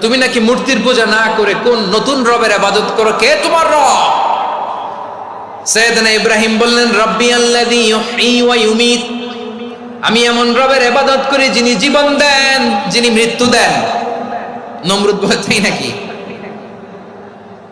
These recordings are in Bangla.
তুমি নাকি মূর্তির পূজা না করে কোন নতুন রবের আবাদত করো? কে তোমার রব? সৈয়দনা ইব্রাহিম বললেন, রব্বি আমি এমন রবের করি যিনি জীবন দেন, যিনি মৃত্যু দেন। নমরুদ নাকি?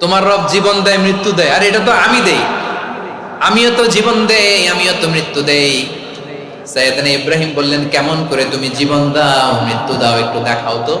তোমার রব জীবন দেয়, মৃত্যু দেয়। আর এটা তো আমি দেই। আমিও তো জীবন দেই, আমিও তো মৃত্যু দেই। সৈয়দনা ইব্রাহিম বললেন, কেমন করে তুমি জীবন দাও, মৃত্যু দাও, একটু দেখাও তো।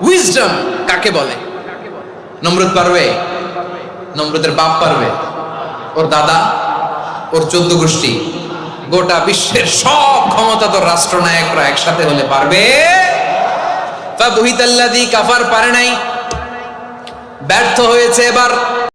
উইজডম কাকে বলে? নম্রত পারবে? নমরুদের বাপ পারবে? ওর দাদা? ওর চোদ্দ গোষ্ঠী? গোটা বিশ্বের সব ক্ষমতা ক্ষমতাধর রাষ্ট্রনায়করা একসাথে হলে পারবে? তা বহিতাল্লাদি কাফার পারে নাই। ব্যর্থ হয়েছে এবার।